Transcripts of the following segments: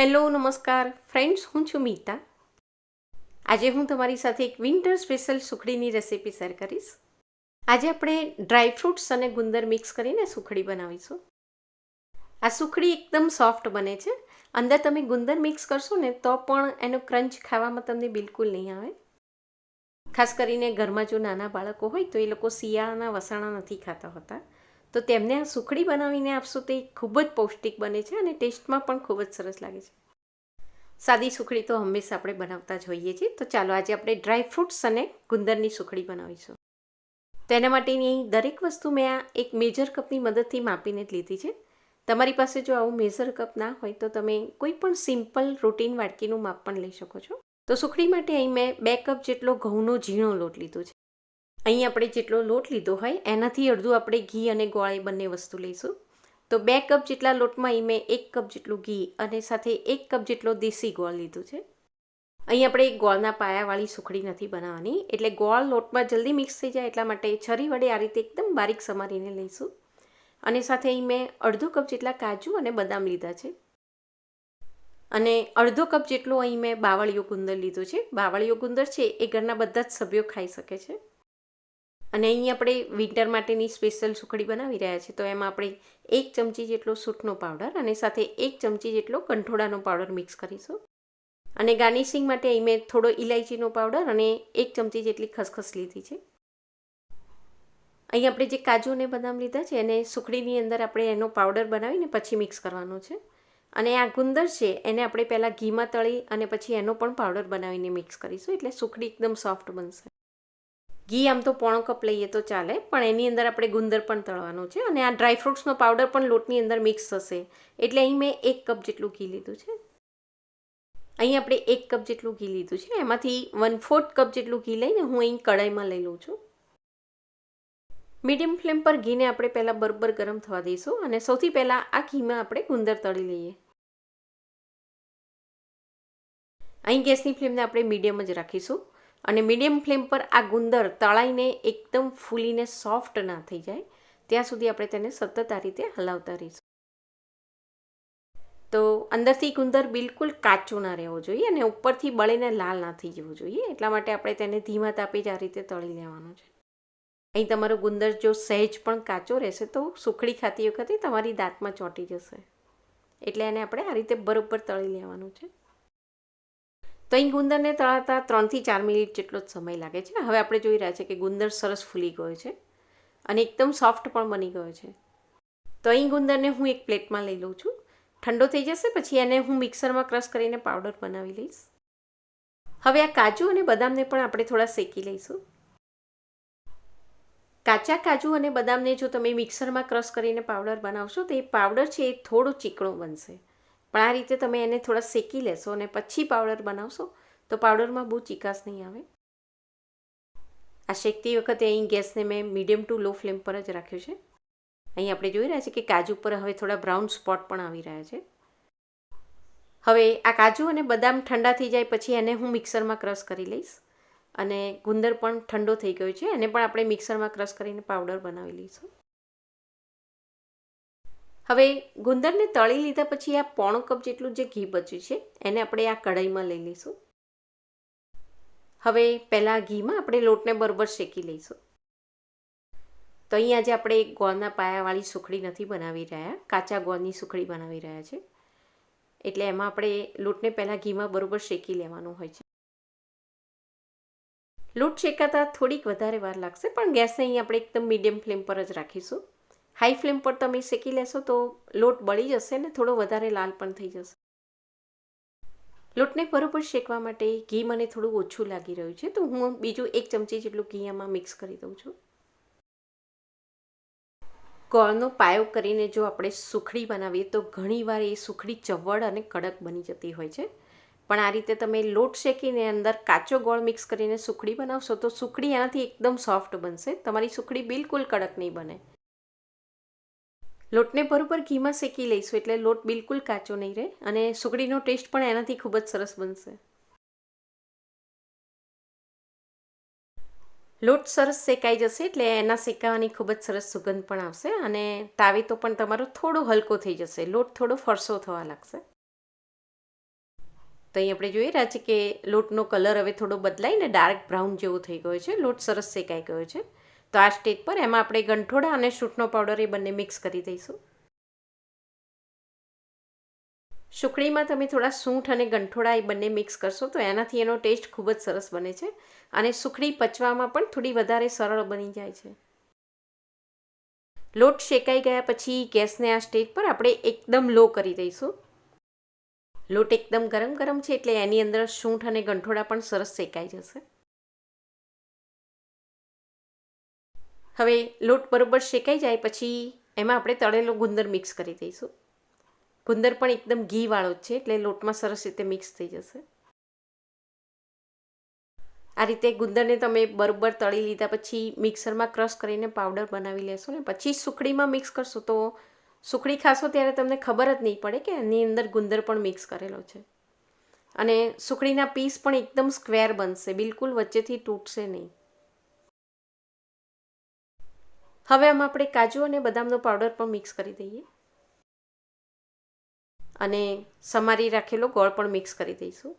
Hello, નમસ્કાર. Friends હું છું મીતા. આજે હું તમારી સાથે એક વિન્ટર સ્પેશિયલ સુખડીની રેસીપી શેર કરીશ. આજે આપણે ડ્રાય ફ્રૂટ્સ અને ગુંદર મિક્સ કરીને સુખડી બનાવીશું. આ સુખડી એકદમ સોફ્ટ બને છે. અંદર તમે ગુંદર મિક્સ કરશો ને, તો પણ એનો ક્રંચ ખાવામાં તમને બિલકુલ નહીં આવે. ખાસ કરીને ઘરમાં જો નાના બાળકો હોય તો એ લોકો શિયાળાના વસાણા નથી ખાતા હોતા. તો તેમને આ સુખડી બનાવીને આપશો તે ખૂબ જ પૌષ્ટિક બને છે અને ટેસ્ટમાં પણ ખૂબ જ સરસ લાગે છે. સાદી સુખડી તો હંમેશા આપણે બનાવતા જ હોઈએ છીએ. તો ચાલો આજે આપણે ડ્રાય ફ્રૂટ્સ અને ગુંદરની સુખડી બનાવીશું. તેના માટેની દરેક વસ્તુ મેં આ એક મેજર કપની મદદથી માપીને જ લીધી છે. તમારી પાસે જો આવું મેજર કપ ના હોય તો તમે કોઈ પણ સિમ્પલ રૂટીન વાટકીનું માપ પણ લઈ શકો છો. તો સુખડી માટે અહીં મેં બે કપ જેટલો ઘઉંનો ઝીણો લોટ લીધો છે. અહીં આપણે જેટલો લોટ લીધો હોય, એનાથી અડધું આપણે ઘી અને ગોળ બંને વસ્તુ લઈશું. તો બે કપ જેટલા લોટમાં અહીં મેં એક કપ જેટલું ઘી અને સાથે એક કપ જેટલો દેશી ગોળ લીધું છે. અહીં આપણે ગોળના પાયાવાળી સુખડી નથી બનાવવાની, એટલે ગોળ લોટમાં જલ્દી મિક્સ થઈ જાય એટલા માટે છરી વડે આ રીતે એકદમ બારીક સમારીને લઈશું. અને સાથે અહીં મેં અડધો કપ જેટલા કાજુ અને બદામ લીધા છે. અને અડધો કપ જેટલો અહીં મેં બાવળીયો ગુંદર લીધો છે. બાવળીયો ગુંદર છે એ ઘરના બધા જ સભ્યો ખાઈ શકે છે. અને અહીં આપણે વિન્ટર માટેની સ્પેશિયલ સુખડી બનાવી રહ્યા છીએ. તો એમાં આપણે એક ચમચી જેટલો સૂટનો પાવડર અને સાથે એક ચમચી જેટલો કંઠોળાનો પાવડર મિક્સ કરીશું. અને ગાર્નિશિંગ માટે અહીં મેં થોડો ઇલાયચીનો પાવડર અને એક ચમચી જેટલી ખસખસ લીધી છે. અહીં આપણે જે કાજુ અને બદામ લીધા છે, એને સુખડીની અંદર આપણે એનો પાવડર બનાવીને પછી મિક્સ કરવાનો છે. અને આ ગુંદર છે, એને આપણે પહેલાં ઘીમાં તળી અને પછી એનો પણ પાવડર બનાવીને મિક્સ કરીશું. એટલે સુખડી એકદમ સોફ્ટ બનશે. ઘી આમ તો પોણો કપ લઈએ તો ચાલે, પણ એની અંદર આપણે ગુંદર પણ તળવાનું છે અને આ ડ્રાય ફ્રૂટ્સનો પાવડર પણ લોટની અંદર મિક્સ થશે. એટલે અહીં મેં એક કપ જેટલું ઘી લીધું છે. અહીં આપણે એક કપ જેટલું ઘી લીધું છે. એમાંથી વન ફોર્થ કપ જેટલું ઘી લઈને હું અહીં કઢાઈમાં લઈ લઉં છું. મીડિયમ ફ્લેમ પર ઘીને આપણે પહેલાં બરોબર ગરમ થવા દઈશું અને સૌથી પહેલાં આ ઘીમાં આપણે ગુંદર તળી લઈએ. અહીં ગેસની ફ્લેમને આપણે મીડિયમ જ રાખીશું. અને મીડિયમ ફ્લેમ પર આ ગુંદર તળાઈને એકદમ ફૂલીને સોફ્ટ ના થઈ જાય, ત્યાં સુધી આપણે તેને સતત આ રીતે હલાવતા રહીશું. તો અંદરથી ગુંદર બિલકુલ કાચો ના રહેવો જોઈએ અને ઉપરથી બળીને લાલ ના થઈ જવું જોઈએ, એટલા માટે આપણે તેને ધીમા તાપે જ આ રીતે તળી લેવાનું છે. અહીં તમારો ગુંદર જો સહેજ પણ કાચો રહેશે તો સુખડી ખાતી વખતે તમારી દાંતમાં ચોંટી જશે. એટલે એને આપણે આ રીતે બરોબર તળી લેવાનું છે. તો અહીં ગુંદરને તળાતા ત્રણથી ચાર મિનિટ જેટલો જ સમય લાગે છે. હવે આપણે જોઈ રહ્યા છીએ કે ગુંદર સરસ ફૂલી ગયો છે અને એકદમ સોફ્ટ પણ બની ગયો છે. તો અહીં ગુંદરને હું એક પ્લેટમાં લઈ લઉં છું. ઠંડો થઈ જશે, પછી એને હું મિક્સરમાં ક્રશ કરીને પાવડર બનાવી લઈશ. હવે આ કાજુ અને બદામને પણ આપણે થોડા શેકી લઈશું. કાચા કાજુ અને બદામને જો તમે મિક્સરમાં ક્રશ કરીને પાવડર બનાવશો, તો એ પાવડર છે એ થોડો ચીકણો બનશે. પણ આ રીતે તમે એને થોડા શેકી લેશો અને પછી પાવડર બનાવશો, તો પાવડરમાં બહુ ચીકાશ નહીં આવે. આ શેકતી વખતે અહીં ગેસને મેં મીડિયમ ટુ લો ફ્લેમ પર જ રાખ્યો છે. અહીં આપણે જોઈ રહ્યા છીએ કે કાજુ પર હવે થોડા બ્રાઉન સ્પોટ પણ આવી રહ્યા છે. હવે આ કાજુ અને બદામ ઠંડા થઈ જાય પછી એને હું મિક્સરમાં ક્રશ કરી લઈશ. અને ગુંદર પણ ઠંડો થઈ ગયો છે, એને પણ આપણે મિક્સરમાં ક્રશ કરીને પાવડર બનાવી લઈશું. હવે ગુંદરને તળી લીધા પછી આ પોણો કપ જેટલું જે ઘી બચ્યું છે, એને આપણે આ કઢાઈમાં લઈ લઈશું. હવે પહેલાં ઘીમાં આપણે લોટને બરોબર શેકી લઈશું. તો અહીં આજે આપણે ગોળના પાયાવાળી સુખડી નથી બનાવી રહ્યા, કાચા ગોળની સુખડી બનાવી રહ્યા છે. એટલે એમાં આપણે લોટને પહેલાં ઘીમાં બરોબર શેકી લેવાનું હોય છે. લોટ શેકાતા થોડીક વધારે વાર લાગશે, પણ ગેસને અહીં આપણે એકદમ મીડિયમ ફ્લેમ પર જ રાખીશું. હાઈ ફ્લેમ પર તમે શેકી લેશો તો લોટ બળી જશે ને થોડો વધારે લાલ પણ થઈ જશે. લોટને બરોબર શેકવા માટે ઘી મને થોડું ઓછું લાગી રહ્યું છે, તો હું બીજું એક ચમચી જેટલું ઘી આમાં મિક્સ કરી દઉં છું. ગોળનો પાયો કરીને જો આપણે સુખડી બનાવીએ તો ઘણીવાર એ સુખડી ચવડ અને કડક બની જતી હોય છે. પણ આ રીતે તમે લોટ શેકીને અંદર કાચો ગોળ મિક્સ કરીને સુખડી બનાવશો તો સુખડી એનાથી એકદમ સોફ્ટ બનશે, તમારી સુખડી બિલકુલ કડક નહીં બને. લોટને બરોબર ઘીમાં શેકી લઈશું એટલે લોટ બિલકુલ કાચો નહીં રહે અને સુગડીનો ટેસ્ટ પણ એનાથી ખૂબ જ સરસ બનશે. લોટ સરસ શેકાઈ જશે એટલે એના શેકાવાની ખૂબ જ સરસ સુગંધ પણ આવશે અને તાવે તો પણ તમારો થોડો હલકો થઈ જશે, લોટ થોડો ફરસો થવા લાગશે. તો અહીં આપણે જોઈ રહ્યા છીએ કે લોટનો કલર હવે થોડો બદલાઈને ડાર્ક બ્રાઉન જેવો થઈ ગયો છે, લોટ સરસ શેકાઈ ગયો છે. તો આ સ્ટેજ પર એમાં આપણે ગંઠોડા અને સૂટનો પાવડર એ બંને મિક્સ કરી દઈશું. સુખડીમાં તમે થોડા સૂંઠ અને ગંઠોડા એ બંને મિક્સ કરશો તો એનાથી એનો ટેસ્ટ ખૂબ જ સરસ બને છે અને સુખડી પચવામાં પણ થોડી વધારે સરળ બની જાય છે. લોટ શેકાઈ ગયા પછી ગેસને આ સ્ટેજ પર આપણે એકદમ લો કરી દઈશું. લોટ એકદમ ગરમ ગરમ છે એટલે એની અંદર સૂંઠ અને ગંઠોડા પણ સરસ શેકાઈ જશે. હવે લોટ બરોબર શેકાઈ જાય પછી એમાં આપણે તળેલો ગુંદર મિક્સ કરી દઈશું. ગુંદર પણ એકદમ ઘીવાળો જ છે, એટલે લોટમાં સરસ રીતે મિક્સ થઈ જશે. આ રીતે ગુંદરને તમે બરોબર તળી લીધા પછી મિક્સરમાં ક્રશ કરીને પાવડર બનાવી લેશો ને. પછી સુખડીમાં મિક્સ કરશો તો સુખડી ખાશો ત્યારે તમને ખબર જ નહીં પડે કે એની અંદર ગુંદર પણ મિક્સ કરેલો છે. અને સુખડીના પીસ પણ એકદમ સ્ક્વેર બનશે, બિલકુલ વચ્ચેથી તૂટશે નહીં. હવે આમાં આપણે કાજુ અને બદામનો પાવડર પણ મિક્સ કરી દઈએ. અને સમારી રાખેલો ગોળ પણ મિક્સ કરી દઈશું.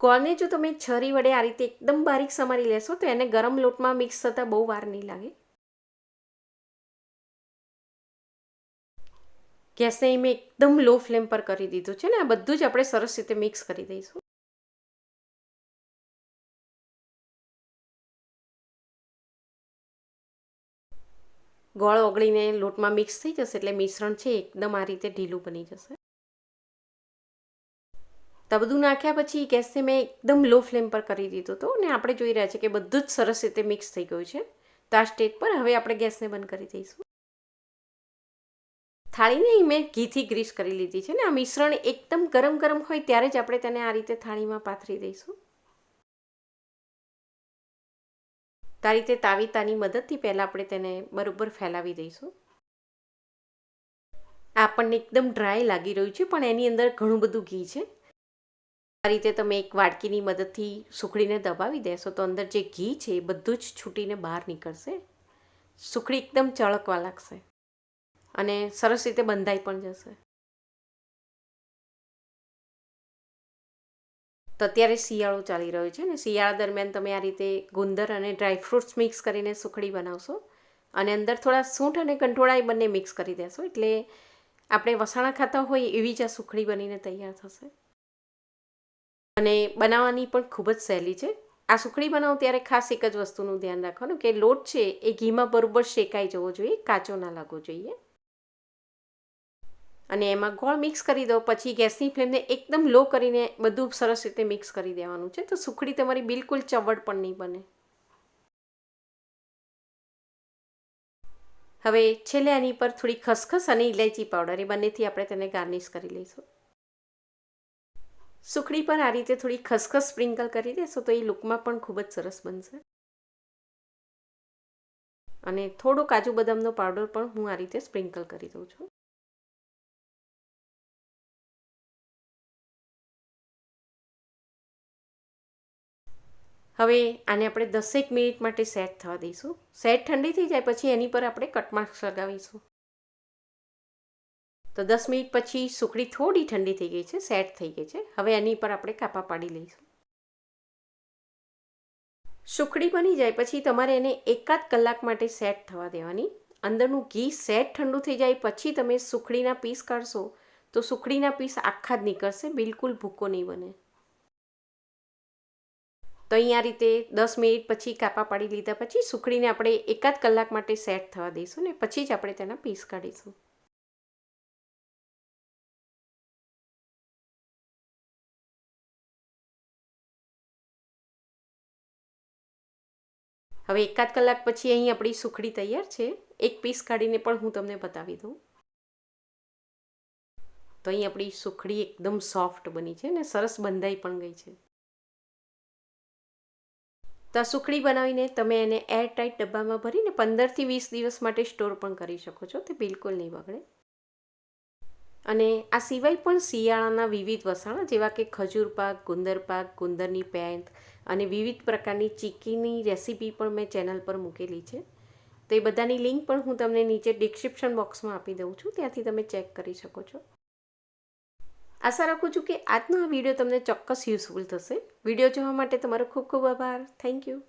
ગોળને જો તમે છરી વડે આ રીતે એકદમ બારીક સમારી લેશો તો એને ગરમ લોટમાં મિક્સ થતાં બહુ વાર નહીં લાગે. ગેસને મેં એકદમ લો ફ્લેમ પર કરી દીધું છે ને, આ બધું જ આપણે સરસ રીતે મિક્સ કરી દઈશું. ગોળ ઓગળીને લોટમાં મિક્સ થઈ જશે એટલે મિશ્રણ છે એકદમ આ રીતે ઢીલું બની જશે. તો નાખ્યા પછી ગેસને મેં એકદમ લો ફ્લેમ પર કરી દીધો હતો અને આપણે જોઈ રહ્યા છીએ કે બધું જ સરસ રીતે મિક્સ થઈ ગયું છે. તો આ સ્ટેજ પર હવે આપણે ગેસને બંધ કરી દઈશું. થાળીને મેં ઘીથી ગ્રીસ કરી લીધી છે ને આ મિશ્રણ એકદમ ગરમ ગરમ હોય ત્યારે જ આપણે તેને આ રીતે થાળીમાં પાથરી દઈશું. તો આ તાવીતાની મદદથી પહેલાં આપણે તેને બરાબર ફેલાવી દઈશું. આપણને એકદમ ડ્રાય લાગી રહ્યું છે, પણ એની અંદર ઘણું બધું ઘી છે. આ રીતે તમે એક વાડકીની મદદથી સુખડીને દબાવી દેશો તો અંદર જે ઘી છે એ બધું જ છૂટીને બહાર નીકળશે. સુખડી એકદમ ચળકવા લાગશે. અને સરસ રીતે બંધાઈ પણ જશે. તો અત્યારે શિયાળો ચાલી રહ્યો છે અને શિયાળા દરમિયાન તમે આ રીતે ગુંદર અને ડ્રાયફ્રૂટ્સ મિક્સ કરીને સુખડી બનાવશો અને અંદર થોડા સૂંઠ અને કંઠોળા એ બંને મિક્સ કરી દેશો, એટલે આપણે વસાણા ખાતા હોય એવી જ આ સુખડી બનીને તૈયાર થશે. અને બનાવવાની પણ ખૂબ જ સહેલી છે. આ સુખડી બનાવો ત્યારે ખાસ એક જ વસ્તુનું ધ્યાન રાખવાનું કે લોટ છે એ ઘીમાં બરોબર શેકાઈ જવો જોઈએ, કાચો ના લાગવો જોઈએ. અને એમાં ગોળ મિક્સ કરી દો, પછી ગેસની ફ્લેમને એકદમ લો કરીને બધું સરસ રીતે મિક્સ કરી દેવાનું છે. તો સુખડી તમારી બિલકુલ ચવડ પણ નહીં બને. હવે છેલ્લે આની પર થોડી ખસખસ અને ઇલાયચી પાવડર એ બંનેથી આપણે તેને ગાર્નિશ કરી લઈશું. સુખડી પર આ રીતે થોડી ખસખસ સ્પ્રિંકલ કરી દેશો, તો એ લુકમાં પણ ખૂબ જ સરસ બનશે. અને થોડો કાજુ બદામનો પાવડર પણ હું આ રીતે સ્પ્રિંકલ કરી દઉં છું. હવે આને આપણે દસેક મિનિટ માટે સેટ થવા દઈશું. સેટ ઠંડી થઈ જાય પછી એની પર આપણે કટમાર્ક્સ લગાવીશું. તો દસ મિનિટ પછી સુખડી થોડી ઠંડી થઈ ગઈ છે, સેટ થઈ ગઈ છે. હવે એની પર આપણે કાપા પાડી લઈશું. સુખડી બની જાય પછી તમારે એને એકાદ કલાક માટે સેટ થવા દેવાની. અંદરનું ઘી સેટ ઠંડુ થઈ જાય પછી તમે સુખડીના પીસ કાઢશો તો સુખડીના પીસ આખા જ નીકળશે, બિલકુલ ભૂકો નહીં બને. તો અહીંયા રીતે દસ મિનિટ પછી કાપા પાડી લીધા પછી સુખડીને આપણે એકાદ કલાક માટે સેટ થવા દઈશું ને પછી જ આપણે તેના પીસ કાઢીશું. હવે એકાદ કલાક પછી અહીં આપણી સુખડી તૈયાર છે. એક પીસ કાઢીને પણ હું તમને બતાવી દઉં. તો અહીં આપણી સુખડી એકદમ સોફ્ટ બની છે અને સરસ બંધાઈ પણ ગઈ છે. તો આ સુખડી બનાવીને તમે એને એર ટાઈટ ડબ્બામાં ભરીને પંદરથી વીસ દિવસ માટે સ્ટોર પણ કરી શકો છો. તે બિલકુલ નહીં બગડે. અને આ સિવાય પણ શિયાળાના વિવિધ વસાણા જેવા કે ખજૂર પાક, ગુંદર પાક, ગુંદરની પેન્ટ અને વિવિધ પ્રકારની ચીકીની રેસીપી પણ મેં ચેનલ પર મૂકેલી છે. તો એ બધાની લિંક પણ હું તમને નીચે ડિસ્ક્રિપ્શન બોક્સમાં આપી દઉં છું. ત્યાંથી તમે ચેક કરી શકો છો. આશા રાખું છું કે આજનો આ વીડિયો તમને ચોક્કસ યુઝફુલ થશે. વીડિયો જોવા માટે તમારો ખૂબ ખૂબ આભાર. Thank you